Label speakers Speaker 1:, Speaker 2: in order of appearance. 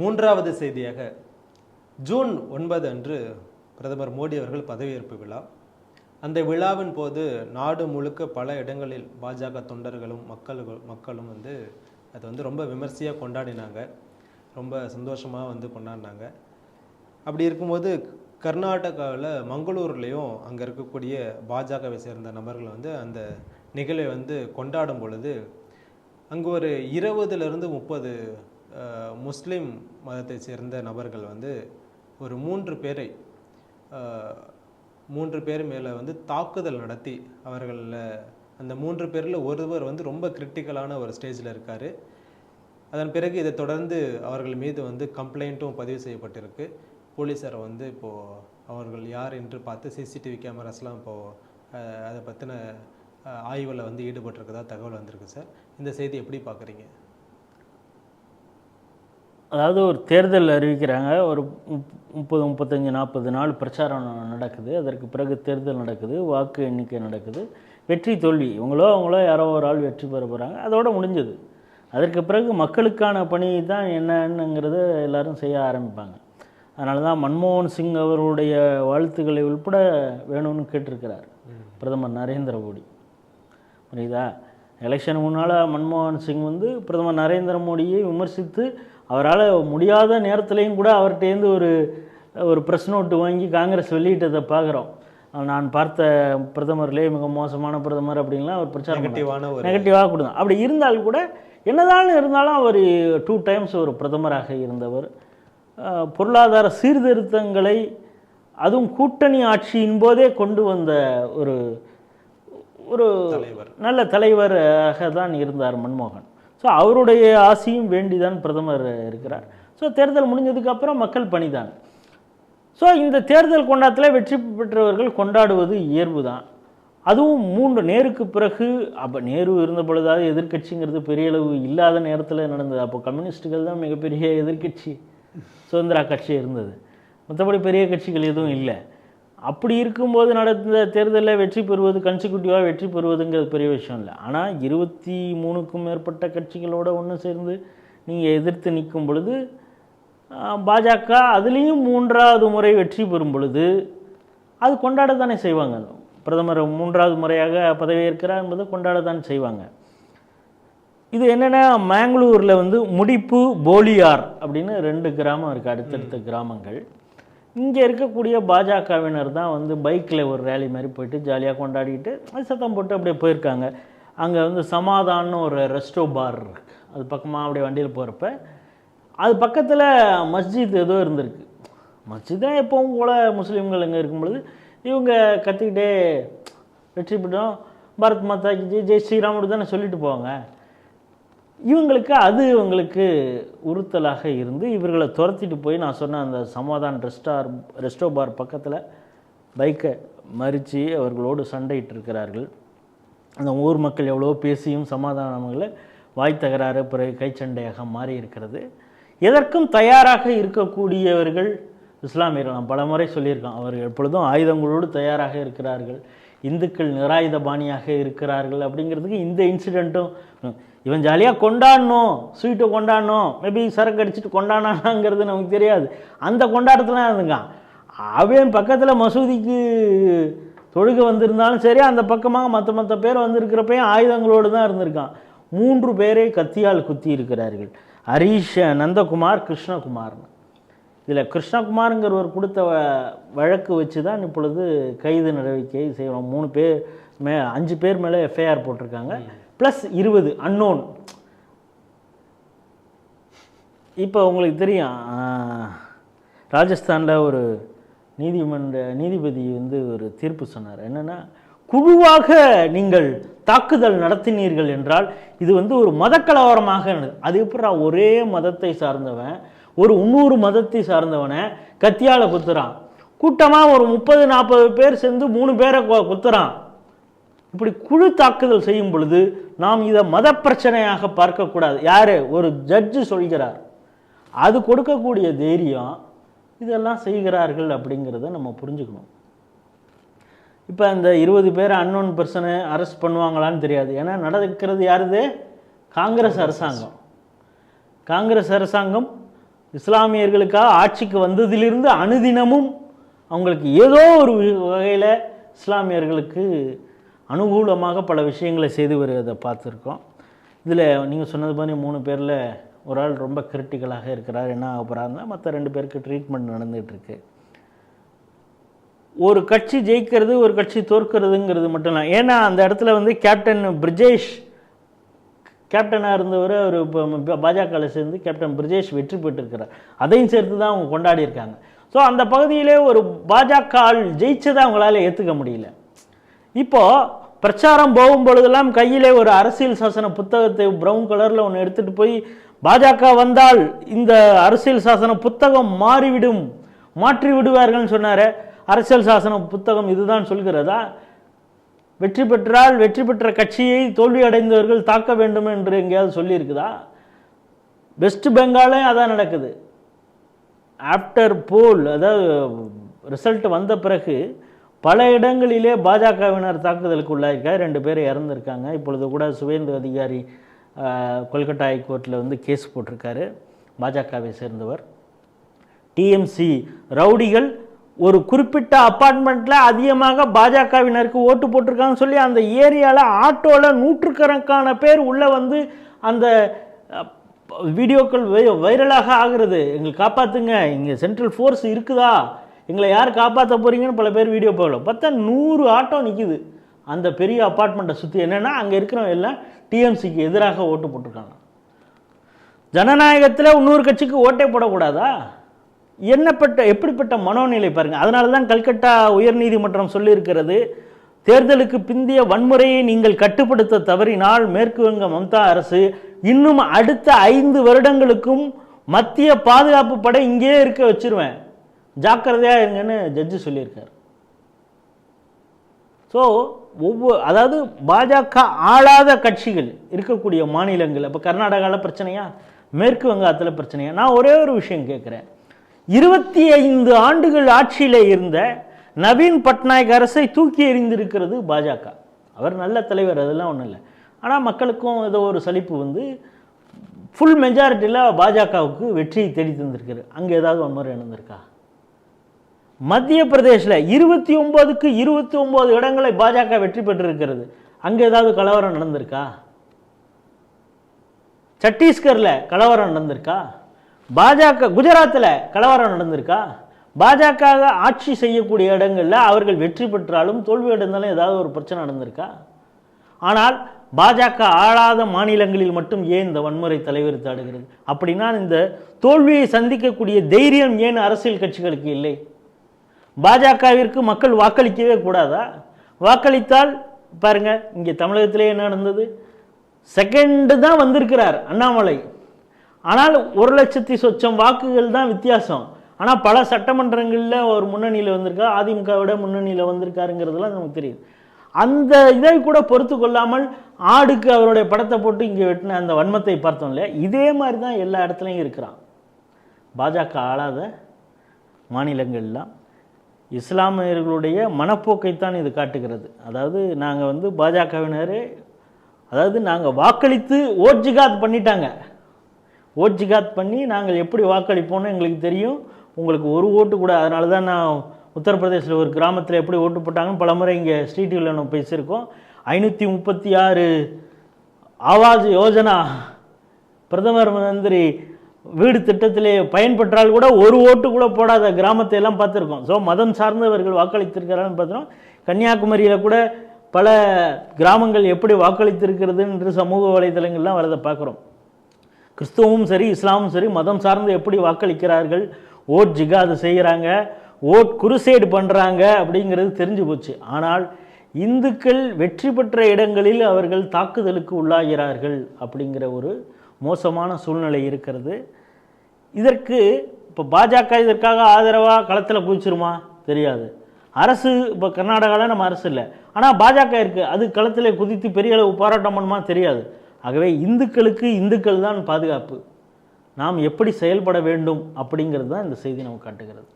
Speaker 1: மூன்றாவது செய்தியாக ஜூன் ஒன்பது அன்று பிரதமர் மோடி அவர்கள் பதவியேற்பு விழா. அந்த விழாவின் போது நாடு முழுக்க பல இடங்களில் பாஜக தொண்டர்களும் மக்கள் மக்களும் வந்து அதை வந்து ரொம்ப விமர்சையாக கொண்டாடினாங்க. ரொம்ப சந்தோஷமாக வந்து கொண்டாடினாங்க. அப்படி இருக்கும்போது கர்நாடகாவில் மங்களூர்லேயும் அங்கே இருக்கக்கூடிய பாஜகவை சேர்ந்த நபர்கள் வந்து அந்த நிகழ்வை வந்து கொண்டாடும் பொழுது அங்கே ஒரு இருபதுலேருந்து முப்பது முஸ்லீம் மதத்தை சேர்ந்த நபர்கள் வந்து ஒரு மூன்று பேரை மூன்று பேர் மேலே வந்து தாக்குதல் நடத்தி அவர்களில் அந்த மூன்று பேரில் ஒருவர் வந்து ரொம்ப கிரிட்டிக்கலான ஒரு ஸ்டேஜில் இருக்கார். அதன் பிறகு இதை தொடர்ந்து அவர்கள் மீது வந்து கம்ப்ளைண்ட்டும் பதிவு செய்யப்பட்டிருக்கு. போலீஸார் வந்து இப்போது அவர்கள் யார் என்று பார்த்து சிசிடிவி கேமராஸ்லாம் இப்போது அதை பற்றின ஆய்வில் வந்து ஈடுபட்டிருக்கதா தகவல் வந்திருக்கு சார். இந்த செய்தி எப்படி பார்க்குறீங்க?
Speaker 2: அதாவது ஒரு தேர்தல் அறிவிக்கிறாங்க ஒரு முப்- முப்பது முப்பத்தஞ்சு நாற்பது நாள் பிரச்சாரம் நடக்குது. அதற்கு பிறகு தேர்தல் நடக்குது வாக்கு எண்ணிக்கை நடக்குது. வெற்றி தோல்வி இவங்களோ அவங்களோ யாரோ ஒரு ஆள் வெற்றி பெற போகிறாங்க அதோடு முடிஞ்சது. அதற்கு பிறகு மக்களுக்கான பணி தான் என்னன்னுங்கிறத எல்லோரும் செய்ய ஆரம்பிப்பாங்க. அதனால தான் மன்மோகன் சிங் அவருடைய வாழ்த்துக்களை உள்பட வேணும்னு கேட்டிருக்கிறார் பிரதமர் நரேந்திர மோடி. புரியுதா? எலெக்ஷன் முன்னால் மன்மோகன் சிங் வந்து பிரதமர் நரேந்திர மோடியை விமர்சித்து அவரால் முடியாத நேரத்துலையும் கூட அவர்கிட்டேருந்து ஒரு ஒரு ப்ரெஸ் நோட்டு வாங்கி காங்கிரஸ் வெளியிட்டதை பார்க்குறோம். நான் பார்த்த பிரதமர்லேயே மிக மோசமான பிரதமர் அப்படின்லாம் அவர் பிரச்சாரம்.
Speaker 1: நெகட்டிவான
Speaker 2: நெகட்டிவாக கொடுங்க அப்படி இருந்தால் கூட என்னதான் இருந்தாலும் அவர் டூ டைம்ஸ் ஒரு பிரதமராக இருந்தவர். பொருளாதார சீர்திருத்தங்களை அதுவும் கூட்டணி ஆட்சியின் போதே கொண்டு வந்த ஒரு ஒரு
Speaker 1: தலைவர்.
Speaker 2: நல்ல தலைவராக தான் இருந்தார் மன்மோகன். ஸோ அவருடைய ஆசையும் வேண்டிதான் பிரதமர் இருக்கிறார். ஸோ தேர்தல் முடிஞ்சதுக்கப்புறம் மக்கள் பணிதான். ஸோ இந்த தேர்தல் கொண்டாட்டத்தில் வெற்றி பெற்றவர்கள் கொண்டாடுவது இயல்பு தான் அதுவும் மூன்று நேருக்கு பிறகு அப்போ நேரு இருந்த பொழுதாவது எதிர்க்கட்சிங்கிறது பெரிய அளவு இல்லாத நேரத்தில் நடந்தது. அப்போ கம்யூனிஸ்ட்டுகள் தான் மிகப்பெரிய எதிர்க்கட்சி சுதந்திரா கட்சி இருந்தது. மற்றபடி பெரிய கட்சிகள் எதுவும் இல்லை. அப்படி இருக்கும்போது நடந்த தேர்தலில் வெற்றி பெறுவது கன்சிக்யூட்டிவாக வெற்றி பெறுவதுங்கிறது பெரிய விஷயம் இல்லை. ஆனால் இருபத்தி மூணுக்கும் மேற்பட்ட கட்சிகளோட ஒன்று சேர்ந்து நீங்கள் எதிர்த்து நிற்கும் பொழுது பாஜக அதுலேயும் மூன்றாவது முறை வெற்றி பெறும் பொழுது அது கொண்டாட தானே செய்வாங்க. பிரதமர் மூன்றாவது முறையாக பதவியேற்கிறார் என்பதை கொண்டாட தான் செய்வாங்க. இது என்னென்னா மேங்களூரில் வந்து முடிப்பு போலியார் அப்படின்னு ரெண்டு கிராமம் இருக்குது அடுத்தடுத்த கிராமங்கள். இங்கே இருக்கக்கூடிய பாஜகவினர் தான் வந்து பைக்கில் ஒரு ரேலி மாதிரி போயிட்டு ஜாலியாக கொண்டாடிட்டு சத்தம் போட்டு அப்படியே போயிருக்காங்க. அங்கே வந்து சமாதான்னு ஒரு ரெஸ்டோ பார் இருக்கு. அது பக்கமாக அப்படியே வண்டியில் போகிறப்ப அது பக்கத்தில் மஸ்ஜித் ஏதோ இருந்திருக்கு. மஸ்ஜித் தான் எப்பவும் போல் முஸ்லீம்கள் இங்கே இருக்கும் பொழுது இவங்க கத்திக்கிட்டே வெற்றி பெற்றோம். பாரத் மாதா ஜெய் ஜெய் ஸ்ரீராம் தானே சொல்லிட்டு போவாங்க. இவங்களுக்கு அது இவங்களுக்கு உறுத்தலாக இருந்து இவர்களை துரத்திட்டு போய் நான் சொன்ன அந்த சமாதான் ரெஸ்டார் ரெஸ்டோ பார் பக்கத்தில் பைக்கை மறித்து அவர்களோடு சண்டையிட்டு இருக்கிறார்கள். அந்த ஊர் மக்கள் எவ்வளோ பேசியும் சமாதானங்களை வாய் தகராறு பிறகு கைச்சண்டையாக மாறி இருக்கிறது. எதற்கும் தயாராக இருக்கக்கூடியவர்கள் இஸ்லாமியர்கள் நான் பல முறை அவர்கள் எப்பொழுதும் ஆயுதங்களோடு தயாராக இருக்கிறார்கள். இந்துக்கள் நிராயுத பாணியாக இருக்கிறார்கள் அப்படிங்கிறதுக்கு இந்த இன்சிடெண்ட்டும் இவன் ஜாலியாக கொண்டாடணும் ஸ்வீட்டை கொண்டாடணும் மேபி சரக்கு அடிச்சுட்டு கொண்டாடானாங்கிறது நமக்கு தெரியாது. அந்த கொண்டாடத்துலாம் இருந்துங்க. அவன் பக்கத்தில் மசூதிக்கு தொழுக வந்திருந்தாலும் சரி அந்த பக்கமாக மற்ற மற்ற பேர் வந்திருக்கிறப்பையும் ஆயுதங்களோடு தான் இருந்திருக்கான். மூன்று பேரை கத்தியால் குத்தி இருக்கிறார்கள். ஹரீஷ் நந்தகுமார் கிருஷ்ணகுமார்னு. இதில் கிருஷ்ணகுமாருங்கிறவர் கொடுத்த வ- வழக்கு வச்சு தான் இப்பொழுது கைது நடவடிக்கை செய்வோம் மூணு பேர் மே அஞ்சு பேர் மேலே எஃப்ஐஆர் போட்டிருக்காங்க. ப்ளஸ் இருபது அன்னோன் இப்போ உங்களுக்கு தெரியும் ராஜஸ்தானில் ஒரு நீதிமன்ற நீதிபதி வந்து ஒரு தீர்ப்பு சொன்னார். என்னென்னா குழுவாக நீங்கள் தாக்குதல் நடத்தினீர்கள் என்றால் இது வந்து ஒரு மதக்கலவரமாக நடந்தது அது எப்படா ஒரே மதத்தை சார்ந்தவன் ஒரு இன்னொரு மதத்தை சார்ந்தவனை கத்தியால் குத்துறான். கூட்டமாக ஒரு முப்பது நாற்பது பேர் சேர்ந்து மூணு பேரை குத்துறான். இப்படி குழு தாக்குதல் செய்யும் பொழுது நாம் இதை மத பிரச்சனையாக பார்க்கக்கூடாது. யாரு? ஒரு ஜட்ஜு சொல்கிறார். அது கொடுக்கக்கூடிய தைரியம் இதெல்லாம் செய்கிறார்கள் அப்படிங்கிறத நம்ம புரிஞ்சுக்கணும். இப்போ அந்த இருபது பேர் அன்னோன் பர்சனை அரெஸ்ட் பண்ணுவாங்களான்னு தெரியாது. ஏன்னா நடக்கிறது யாருது? காங்கிரஸ் அரசாங்கம். காங்கிரஸ் அரசாங்கம் இஸ்லாமியர்களுக்காக ஆட்சிக்கு வந்ததிலிருந்து அனுதினமும் அவங்களுக்கு ஏதோ ஒரு வகையில் இஸ்லாமியர்களுக்கு அனுகூலமாக பல விஷயங்களை செய்து வருவதை பார்த்துருக்கோம். இதில் நீங்கள் சொன்னது மாதிரி மூணு பேரில் ஒரு ஆள் ரொம்ப கிரிட்டிக்கலாக இருக்கிறார் என்ன ஆக போகிறாருன்னா மற்ற ரெண்டு பேருக்கு ட்ரீட்மெண்ட் நடந்துகிட்ருக்கு. ஒரு கட்சி ஜெயிக்கிறது ஒரு கட்சி தோற்கிறதுங்கிறது மட்டும் இல்லை. ஏன்னா அந்த இடத்துல வந்து கேப்டன் பிரிஜேஷ் கேப்டனாக இருந்தவர் அவர் இப்போ பாஜகவில் சேர்ந்து கேப்டன் பிரிஜேஷ் வெற்றி பெற்றிருக்கிறார். அதையும் சேர்த்து தான் அவங்க கொண்டாடி இருக்காங்க. ஸோ அந்த பகுதியிலே ஒரு பாஜக ஆள் ஜெயிச்சதை அவங்களால ஏற்றுக்க முடியல. இப்போ பிரச்சாரம் போகும் பொழுதெல்லாம் கையிலே ஒரு அரசியல் சாசன புத்தகத்தை ப்ரௌன் கலரில் ஒன்று எடுத்துகிட்டு போய் பாஜக வந்தால் இந்த அரசியல் சாசன புத்தகம் மாறிவிடும் மாற்றி விடுவார்கள்னு சொன்னார். அரசியல் சாசன புத்தகம் இதுதான் சொல்கிறதா? வெற்றி பெற்றால் வெற்றி பெற்ற கட்சியை தோல்வி அடைந்தவர்கள் தாக்க வேண்டும் என்று எங்கேயாவது சொல்லியிருக்குதா? வெஸ்ட் பெங்காலே அதான் நடக்குது. ஆஃப்டர் போல் அதாவது ரிசல்ட் வந்த பிறகு பல இடங்களிலே பாஜகவினர் தாக்குதலுக்கு உள்ளாயிருக்கார். ரெண்டு பேர் இறந்துருக்காங்க. இப்பொழுது கூட சுவேந்து அதிகாரி கொல்கட்டா ஹைகோர்ட்டில் வந்து கேஸ் போட்டிருக்காரு. பாஜகவை சேர்ந்தவர். டிஎம்சி ரவுடிகள் ஒரு குறிப்பிட்ட அப்பார்ட்மெண்ட்டில் அதிகமாக பாஜகவினருக்கு ஓட்டு போட்டிருக்காங்கன்னு சொல்லி அந்த ஏரியாவில் ஆட்டோவில் நூற்றுக்கணக்கான பேர் உள்ளே வந்து அந்த வீடியோக்கள் வை வைரலாக ஆகிறது. எங்களை காப்பாற்றுங்க இங்கே சென்ட்ரல் ஃபோர்ஸ் இருக்குதா? எங்களை யார் காப்பாற்ற போகிறீங்கன்னு பல பேர் வீடியோ போகல பார்த்தா நூறு ஆட்டோ நிற்கிது அந்த பெரிய அப்பார்ட்மெண்ட்டை சுற்றி என்னென்னா அங்கே இருக்கிறவங்க எல்லாம் டிஎம்சிக்கு எதிராக ஓட்டு போட்டிருக்காங்க. ஜனநாயகத்தில் இன்னொரு கட்சிக்கு ஓட்டே போடக்கூடாதா? என்னப்பட்ட எப்படிப்பட்ட மனோநிலை பாருங்கள் அதனால தான் கல்கட்டா உயர்நீதிமன்றம் சொல்லியிருக்கிறது தேர்தலுக்கு பிந்திய வன்முறையை நீங்கள் கட்டுப்படுத்த தவறினால் மேற்கு வங்க மம்தா அரசு இன்னும் அடுத்த ஐந்து வருடங்களுக்கும் மத்திய பாதுகாப்பு படை இங்கேயே இருக்க வச்சிருவேன். ஜாக்கிரதையாக இருங்கன்னு ஜட்ஜு சொல்லியிருக்கார். ஸோ ஒவ்வொரு அதாவது பாஜக ஆளாத கட்சிகள் இருக்கக்கூடிய மாநிலங்கள் இப்போ கர்நாடகாவில் பிரச்சனையா? மேற்கு வங்காளத்தில் பிரச்சனையா? நான் ஒரே ஒரு விஷயம் கேட்குறேன். இருபத்தி ஐந்து ஆண்டுகள் ஆட்சியில் இருந்த நவீன் பட்நாயக் அரசை தூக்கி எறிந்திருக்கிறது பாஜக. அவர் நல்ல தலைவர் அதெல்லாம் ஒன்றும் இல்லை. ஆனால் மக்களுக்கும் ஏதோ ஒரு சலிப்பு வந்து ஃபுல் மெஜாரிட்டியில் பாஜகவுக்கு வெற்றியை தேடி தந்திருக்காரு அங்கே ஏதாவது வன்முறை நடந்திருக்கா? மத்திய பிரதேசில் இருபத்தி ஒம்போதுக்கு இருபத்தி ஒம்போது இடங்களை பாஜக வெற்றி பெற்றிருக்கிறது. அங்கே ஏதாவது கலவரம் நடந்திருக்கா? சத்தீஸ்கரில் கலவரம் நடந்திருக்கா? பாஜக குஜராத்தில் கலவரம் நடந்திருக்கா? பாஜக ஆட்சி செய்யக்கூடிய இடங்களில் அவர்கள் வெற்றி பெற்றாலும் தோல்வி அடைந்தாலும் ஏதாவது ஒரு பிரச்சனை நடந்திருக்கா? ஆனால் பாஜக ஆளாத மாநிலங்களில் மட்டும் ஏன் இந்த வன்முறை தலைவிரித்து ஆடுகிறது? அப்படின்னா இந்த தோல்வியை சந்திக்கக்கூடிய தைரியம் ஏன் அரசியல் கட்சிகளுக்கு இல்லை? பாஜகவிற்கு மக்கள் வாக்களிக்கவே கூடாதா? வாக்களித்தால் பாருங்க இங்கே தமிழகத்திலே என்ன நடந்தது? செகண்டு தான் வந்திருக்கிறார் அண்ணாமலை. ஆனால் ஒரு லட்சத்தி சொச்சம் வாக்குகள் தான் வித்தியாசம். ஆனால் பல சட்டமன்றங்களில் ஒரு முன்னணியில் வந்திருக்கா அதிமுகவிட முன்னணியில் வந்திருக்காருங்கிறதுலாம் நமக்கு தெரியும். அந்த இதை கூட பொறுத்து கொள்ளாமல் ஆடுக்கு அவருடைய படத்தை போட்டு இங்கே வெட்டின அந்த வன்மத்தை பார்த்தோம் இல்லையா? இதே மாதிரி தான் எல்லா இடத்துலையும் இருக்கிறான். பாஜக ஆளாத மாநிலங்கள்லாம். இஸ்லாமியர்களுடைய மனப்போக்கைத்தான் இது காட்டுகிறது. அதாவது நாங்கள் வந்து பாஜகவினர் அதாவது நாங்கள் வாக்களித்து ஓட்ஜிகாத் பண்ணிட்டாங்க. ஓட்ஜிகாத் பண்ணி நாங்கள் எப்படி வாக்களிப்போம்னு எங்களுக்கு தெரியும். உங்களுக்கு ஒரு ஓட்டு கூட அதனால தான் நான் உத்தரப்பிரதேசில் ஒரு கிராமத்தில் எப்படி ஓட்டு போட்டாங்கன்னு பல முறை இங்கே ஸ்ட்ரீட்டில் நம்ம பேசியிருக்கோம். ஐநூற்றி முப்பத்தி ஆறு ஆவாஸ் யோஜனா பிரதமர் மந்திரி வீடு திட்டத்திலே பயன்பெற்றால் கூட ஒரு ஓட்டு கூட போடாத கிராமத்தை எல்லாம் பார்த்துருக்கோம். ஸோ மதம் சார்ந்தவர்கள் வாக்களித்திருக்கிறான்னு பார்த்தோம் கன்னியாகுமரியில் கூட பல கிராமங்கள் எப்படி வாக்களித்திருக்கிறது என்று சமூக வலைதளங்கள்லாம் வரதை பார்க்குறோம். கிறிஸ்துவும் சரி இஸ்லாமும் சரி மதம் சார்ந்து எப்படி வாக்களிக்கிறார்கள் ஓட் ஜிகாது செய்கிறாங்க ஓட் குருசேடு பண்ணுறாங்க அப்படிங்கிறது தெரிஞ்சு போச்சு. ஆனால் இந்துக்கள் வெற்றி பெற்ற இடங்களில் அவர்கள் தாக்குதலுக்கு உள்ளாகிறார்கள் அப்படிங்கிற ஒரு மோசமான சூழ்நிலை இருக்கிறது. இதற்கு இப்போ பாஜக இதற்காக ஆதரவாக களத்தில் குதிச்சிருமா தெரியாது. அரசு இப்போ கர்நாடகாவில் நம்ம அரசு இல்லை. ஆனால் பாஜக இருக்குது அது களத்தில் குதித்து பெரிய அளவு போராட்டம் பண்ணுமா? தெரியாது. ஆகவே இந்துக்களுக்கு இந்துக்கள் தான் பாதுகாப்பு. நாம் எப்படி செயல்பட வேண்டும் அப்படிங்கிறது தான் இந்த செய்தி நமக்கு காட்டுகிறது.